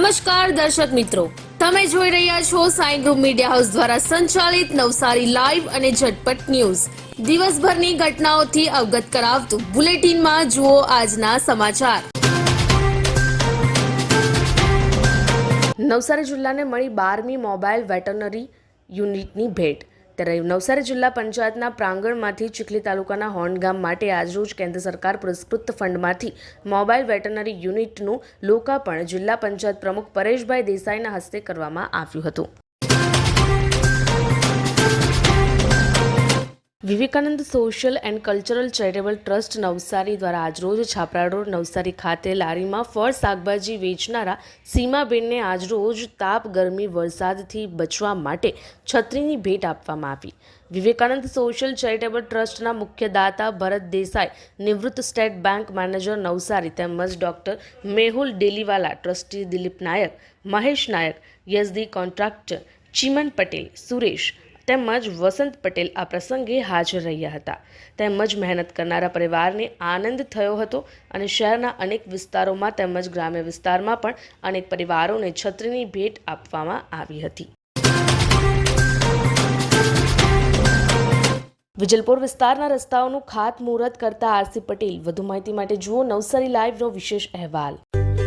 નમસ્કાર દર્શક મિત્રો. તમે જોઈ રહ્યા છો સાઈ ગ્રુપ મીડિયા હાઉસ દ્વારા સંચાલિત નવસારી લાઈવ અને ઝટપટ ન્યૂઝ. દિવસભરની ઘટનાઓથી અવગત કરાવતું બુલેટિનમાં જુઓ આજના સમાચાર. નવસારી જિલ્લાને મળી બારમી મોબાઈલ વેટરનરી યુનિટની ભેટ. ત્યારે નવસારી જિલ્લા પંચાયતના પ્રાંગણમાંથી ચીખલી તાલુકાના હોંડગામ ગામ માટે આજરોજ કેન્દ્ર સરકાર પુરસ્કૃત ફંડમાંથી મોબાઈલ વેટરનરી યુનિટનું લોકાર્પણ જિલ્લા પંચાયત પ્રમુખ પરેશભાઈ દેસાઈના હસ્તે કરવામાં આવ્યું હતું. Vivekananda social and cultural charitable trust Navsari દ્વારા આજરોજ છાપરા રોડ નવસારી ખાતે લારીમાં ફળ, શાકભાજી વેચનારા સીમાબેનને આજરોજ તાપ, ગરમી, વરસાદથી બચવા માટે છત્રીની ભેટ આપવામાં આવી. વિવેકાનંદ સોશિયલ ચેરિટેબલ ટ્રસ્ટના મુખ્ય દાતા ભરત દેસાઈ, નિવૃત્ત સ્ટેટ બેંક મેનેજર નવસારી તેમજ doctor Mehul Deliwala, trustee Dilip Nayak, Mahesh Nayak Yazdi contractor, Chiman Patel, Suresh તેમજ વસંત પટેલ આ પ્રસંગે હાજર રહ્યા હતા. તેમજ મહેનત કરનારા પરિવારને આનંદ થયો હતો અને શહેરના અનેક વિસ્તારોમાં તેમજ ગ્રામ્ય વિસ્તારમાં પણ અનેક પરિવારોને છત્રીની ભેટ આપવામાં આવી હતી. વિજલપુર વિસ્તારના રસ્તાઓનું ખાતમુહૂર્ત કરતા આરસી પટેલ વધુ માહિતી માટે જુઓ નવસારી લાઈવનો વિશેષ અહેવાલ.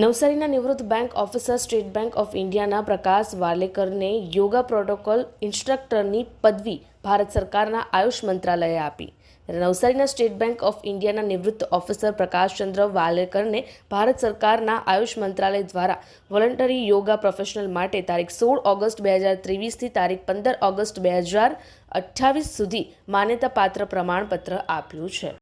નવસારીના નિવૃત્ત bank officer state bank of ઇન્ડિયાના પ્રકાશ વાલેકરને યોગા પ્રોટોકોલ ઇન્સ્ટ્રક્ટરની પદવી ભારત સરકારના આયુષ મંત્રાલયે આપી. નવસારીના સ્ટેટ બેંક ઓફ ઇન્ડિયાના નિવૃત્ત ઓફિસર પ્રકાશચંદ્ર વાલેકરને ભારત સરકારના આયુષ મંત્રાલય દ્વારા વોલન્ટરી યોગા પ્રોફેશનલ માટે તારીખ સોળ ઓગસ્ટ બે હજાર ત્રેવીસથી તારીખ પંદર ઓગસ્ટ બે હજાર અઠ્ઠાવીસ સુધી માન્યતાપાત્ર પ્રમાણપત્ર આપ્યું છે.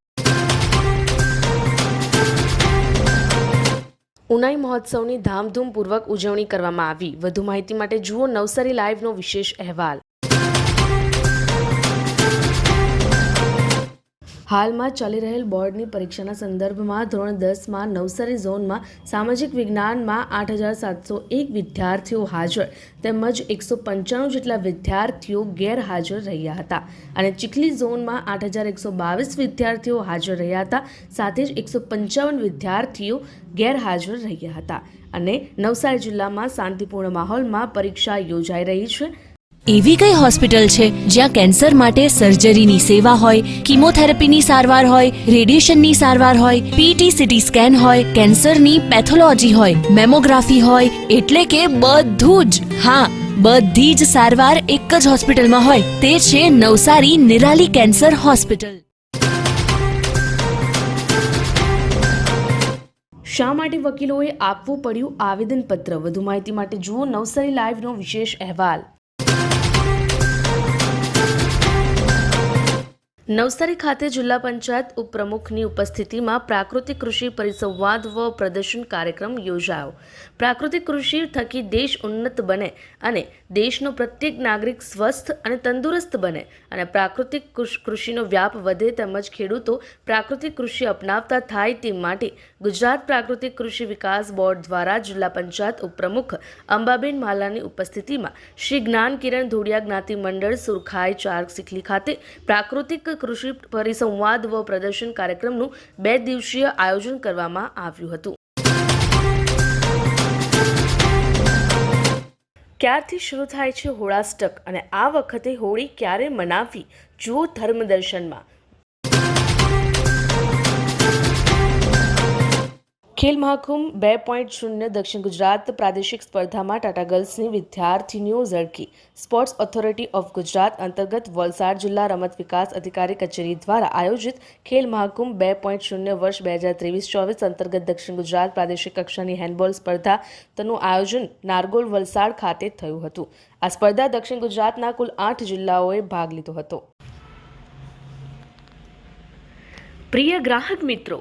ઉનાઈ મહોત્સવની ધામધૂમપૂર્વક ઉજવણી કરવામાં આવી. વધુ માહિતી માટે જુઓ નવસારી લાઈવનો વિશેષ અહેવાલ. હાલમાં ચાલી રહેલ બોર્ડની પરીક્ષાના સંદર્ભમાં ધોરણ દસમાં નવસારી ઝોનમાં સામાજિક વિજ્ઞાનમાં આઠ હજાર સાતસો એક વિદ્યાર્થીઓ હાજર, તેમજ એકસો પંચાણું જેટલા વિદ્યાર્થીઓ ગેરહાજર રહ્યા હતા. અને ચીખલી ઝોનમાં આઠ હજાર એકસો બાવીસ વિદ્યાર્થીઓ હાજર રહ્યા હતા, સાથે જ એકસો પંચાવન વિદ્યાર્થીઓ ગેરહાજર રહ્યા હતા. અને નવસારી જિલ્લામાં શાંતિપૂર્ણ માહોલમાં પરીક્ષા યોજાઈ રહી છે. એવી કઈ હોસ્પિટલ છે જ્યાં કેન્સર માટે સર્જરીની સેવા હોય, કિમોથેરાપીની સારવાર હોય, રેડિયેશનની સારવાર હોય પીટી સીટી સ્કેન હોય, કેન્સરની પેથોલોજી હોય, મેમોગ્રાફી હોય, એટલે કે બધું જ. હા, બધી જ સારવાર એક જ હોસ્પિટલમાં હોય, તે છે નવસારી નિરાલી કેન્સર હોસ્પિટલ. શા માટે વકીલોએ આપવું પડ્યું આવેદનપત્ર? વધુ માહિતી માટે જુઓ નવસારી લાઈવનો વિશેષ અહેવાલ. નવસારી ખાતે જિલ્લા પંચાયત ઉપપ્રમુખની ઉપસ્થિતિમાં પ્રાકૃતિક કૃષિ પરિસંવાદ વ પ્રદર્શન કાર્યક્રમ યોજાયો. પ્રાકૃતિક કૃષિ થકી દેશ ઉન્નત બને અને દેશનો પ્રત્યેક નાગરિક સ્વસ્થ અને તંદુરસ્ત બને અને પ્રાકૃતિક કૃષ- કૃષિનો વ્યાપ વધે તેમજ ખેડૂતો પ્રાકૃતિક કૃષિ અપનાવતા થાય તે માટે ગુજરાત પ્રાકૃતિક કૃષિ વિકાસ બોર્ડ દ્વારા જિલ્લા પંચાયત ઉપપ્રમુખ અંબાબેન માલાની ઉપસ્થિતિમાં શ્રી જ્ઞાન કિરણ ધોડિયા જ્ઞાતિ મંડળ સુરખાઈ ચાર્ક સિખલી ખાતે પ્રાકૃતિક કૃષિ પરિસંવાદ વ પ્રદર્શન કાર્યક્રમનું બે દિવસીય આયોજન કરવામાં આવ્યું હતું. ક્યારથી શરૂ થાય છે હોળાષ્ટક અને આ વખતે હોળી ક્યારે મનાવવી? જુઓ ધર્મદર્શનમાં ખેલ મહાકુંભ બે પોઈન્ટ શૂન્ય દક્ષિણ ગુજરાત પ્રાદેશિક સ્પર્ધામાં ટાટા ગર્લ્સની વિદ્યાર્થીનીઓ ઝળકી. સ્પોર્ટ્સ ઓથોરિટી ઓફ ગુજરાત અંતર્ગત વલસાડ જિલ્લા રમત વિકાસ અધિકારી કચેરી દ્વારા આયોજિત ખેલ મહાકુંભ બે પોઈન્ટ શૂન્ય વર્ષ બે હજાર ત્રેવીસ ચોવીસ અંતર્ગત દક્ષિણ ગુજરાત પ્રાદેશિક કક્ષાની હેન્ડબોલ સ્પર્ધા તેનું આયોજન નારગોલ વલસાડ ખાતે થયું હતું. આ સ્પર્ધા દક્ષિણ ગુજરાતના કુલ આઠ જિલ્લાઓએ ભાગ લીધો હતો. પ્રિય ગ્રાહક મિત્રો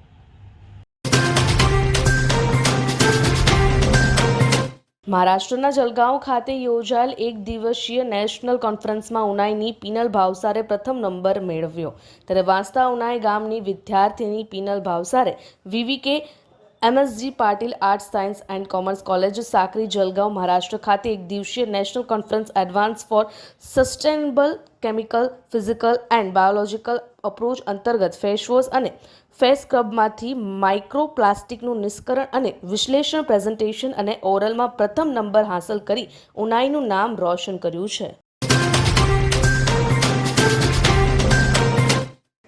મહારાષ્ટ્રના જલગાંવ ખાતે યોજાયેલ એક દિવસીય નેશનલ કોન્ફરન્સમાં ઉનાઈની પીનલ ભાવસારે પ્રથમ નંબર મેળવ્યો. ત્યારે વાંસદા ઉનાઈ ગામની વિદ્યાર્થીની પીનલ ભાવસારે વિવીકે MSG Patil arts science and commerce college, Sakri Jalgaon, Maharashtra ખાતે એક દિવસીય national conference advance for sustainable chemical, physical and biological approach અંતર્ગત ફેસવોશ અને ફેસ સ્ક્રબમાંથી માઇક્રોપ્લાસ્ટિકનું નિષ્કરણ અને વિશ્લેષણ, પ્રેઝન્ટેશન અને ઓરલમાં પ્રથમ નંબર હાંસલ કરી ઉનાઈનું નામ રોશન કર્યું છે.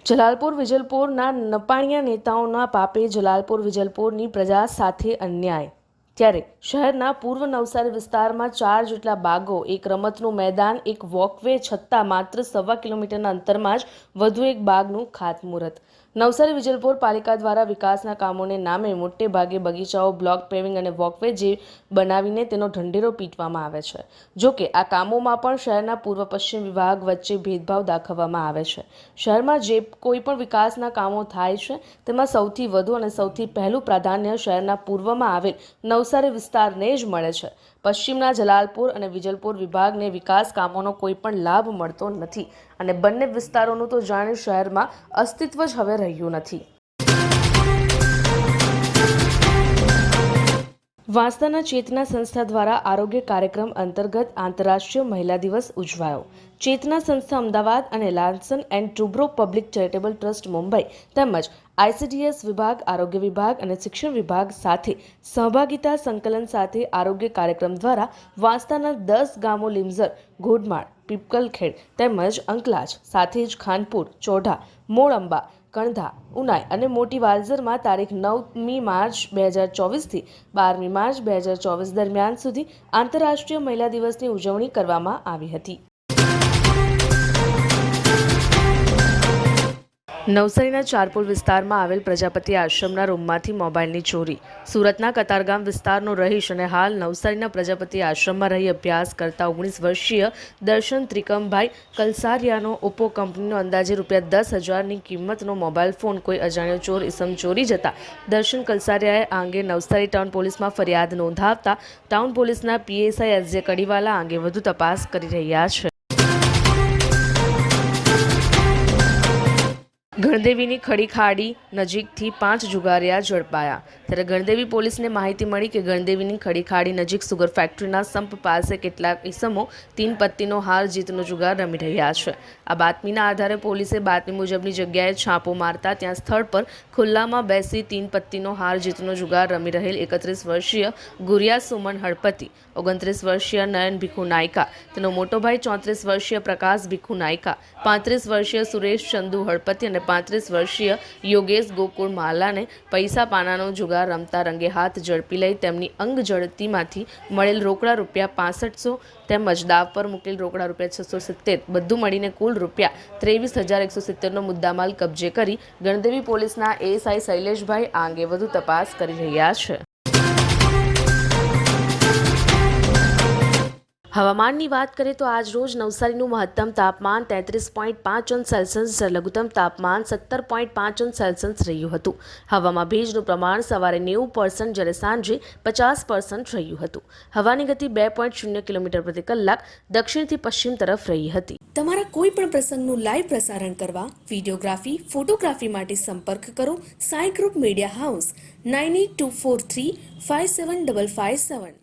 જલાલપુર વિજલપુરના નપાણિયા નેતાઓના પાપે જલાલપુર વિજલપુરની પ્રજા સાથે અન્યાય. ત્યારે શહેરના પૂર્વ નવસારી વિસ્તારમાં ચાર જેટલા બાગો, એક રમતનું મેદાન, એક વોકવે છતાં માત્ર સવા કિલોમીટરના અંતરમાં જ વધુ એક બાગનું ખાતમુહૂર્ત. નવસારી વિજલપુર પાલિકા દ્વારા વિકાસના કામોને નામે મોટે ભાગે બગીચાઓ, બ્લોક પેવિંગ અને વોકવે જે બનાવીને તેનો ઢંઢેરો પીટવામાં આવે છે. જો કે આ કામોમાં પણ શહેરના પૂર્વ પશ્ચિમ વિભાગ વચ્ચે ભેદભાવ દાખવવામાં આવે છે. શહેરમાં જે કોઈ પણ વિકાસના કામો થાય છે, તેમાં સૌથી વધુ અને સૌથી પહેલું પ્રાધાન્ય શહેરના પૂર્વમાં આવેલ નવસારી વિસ્તારને જ મળે છે. પશ્ચિમના જલાલપુર અને વિજલપુર વિભાગને વિકાસ કામોનો કોઈ પણ લાભ મળતો નથી અને બંને વિસ્તારોનું તો જાણે શહેરમાં અસ્તિત્વ જ હવે રહ્યું નથી. વાંસદાના ચેતના સંસ્થા દ્વારા આરોગ્ય કાર્યક્રમ અંતર્ગત આંતરરાષ્ટ્રીય મહિલા દિવસ ઉજવાયો. ચેતના સંસ્થા અમદાવાદ અને Larsen and Toubro public charitable trust Mumbai તેમજ આઈસીડીએસ વિભાગ, આરોગ્ય વિભાગ અને શિક્ષણ વિભાગ સાથે સહભાગિતા સંકલન સાથે આરોગ્ય કાર્યક્રમ દ્વારા વાંસદાના દસ ગામો લીમઝર, ઘોડમાળ, પીપકલખેડ તેમજ અંકલાજ, સાથે જ ખાનપુર, ચોઢા, મોળંબા, કણધા, ઉનાઈ અને મોટી વાલઝરમાં તારીખ નવમી માર્ચ બે હજાર ચોવીસથી બારમી માર્ચ બે હજાર ચોવીસ દરમિયાન સુધી આંતરરાષ્ટ્રીય મહિલા દિવસની ઉજવણી કરવામાં આવી હતી. નવસારીના ચારપુલ વિસ્તારમાં આવેલ પ્રજાપતિ આશ્રમના રૂમમાંથી મોબાઈલની ચોરી. સુરતના કતારગામ વિસ્તારનો રહીશ અને હાલ નવસારીના પ્રજાપતિ આશ્રમમાં રહી અભ્યાસ કરતા ઓગણીસ વર્ષીય દર્શન ત્રિકમભાઈ કલસારિયાનો ઓપ્પો કંપનીનો અંદાજે રૂપિયા દસ હજારની કિંમતનો મોબાઈલ ફોન, કોઈ અજાણ્યો ચોર ઇસમ ચોરી જતા દર્શન કલસારિયાએ આ અંગે નવસારી ટાઉન પોલીસમાં ફરિયાદ નોંધાવતા ટાઉન પોલીસના પીએસઆઈ એસ કડીવાલા આ અંગે વધુ તપાસ કરી રહ્યા છે. ગણદેવીની ખડી ખાડી નજીકથી પાંચ જુગારિયા ઝડપાયા. ત્યારે ગણદેવી પોલીસને માહિતી મળી કે ગણદેવીની ખડી ખાડી નજીક સુગર ફેક્ટરીના સંપ પાસે કેટલાક ઈસમો તીન પત્તીનો હાર જીતનો જુગાર રમી રહ્યા છે. આ બાતમીના આધારે પોલીસે બાતમી મુજબની જગ્યાએ છાપો મારતા ત્યાં સ્થળ પર ખુલ્લામાં બેસી તીન પત્તીનો હાર જીતનો જુગાર રમી રહેલ એકત્રીસ વર્ષીય ગુરિયા સુમન હળપતિ, ઓગણત્રીસ વર્ષીય નયન ભીખુ નાયકા, તેનો મોટો ભાઈ ચોત્રીસ વર્ષીય પ્રકાશ ભીખુ નાયકા, પાંત્રીસ વર્ષીય સુરેશ ચંદુ હળપતિ અને પાંત્રીસ વર્ષીય યોગેશ ગોકુળ માલાને પૈસા પાનાનો જુગાર રમતા રંગે હાથ ઝડપી લઈ તેમની અંગ જડતીમાંથી મળેલ રોકડા રૂપિયા પાસઠસો તેમજ દાવ પર મૂકેલ રોકડા રૂપિયા છસો સિત્તેર બધું મળીને કુલ રૂપિયા ત્રેવીસ હજાર એકસો સિત્તેરનો મુદ્દામાલ કબજે કરી ગણદેવી પોલીસના એએસઆઈ શૈલેષભાઈ આ અંગે વધુ તપાસ કરી રહ્યા છે. હવામાનની વાત કરીએ તો આજ રોજ નવસારીનું મહત્તમ તાપમાન તેત્રીસ પોઈન્ટ પાંચ અંશ સેલ્સિયસ લઘુત્તમ તાપમાન સત્તર પોઈન્ટ પાંચ અંશ સેલ્સિયસ રહ્યું હતું. હવામાં ભેજનું પ્રમાણ સવારે નેવું પર્સન્ટ જ્યારે સાંજે પચાસ પર્સન્ટ રહ્યું હતું. હવાની ગતિ બે પોઈન્ટ શૂન્ય કિલોમીટર પ્રતિ કલાક દક્ષિણથી પશ્ચિમ તરફ રહી હતી. તમારા કોઈ પણ પ્રસંગનું લાઈવ પ્રસારણ કરવા વિડીયોગ્રાફી, ફોટોગ્રાફી માટે સંપર્ક કરો Sai group media house, nine eight two four three five seven double five seven.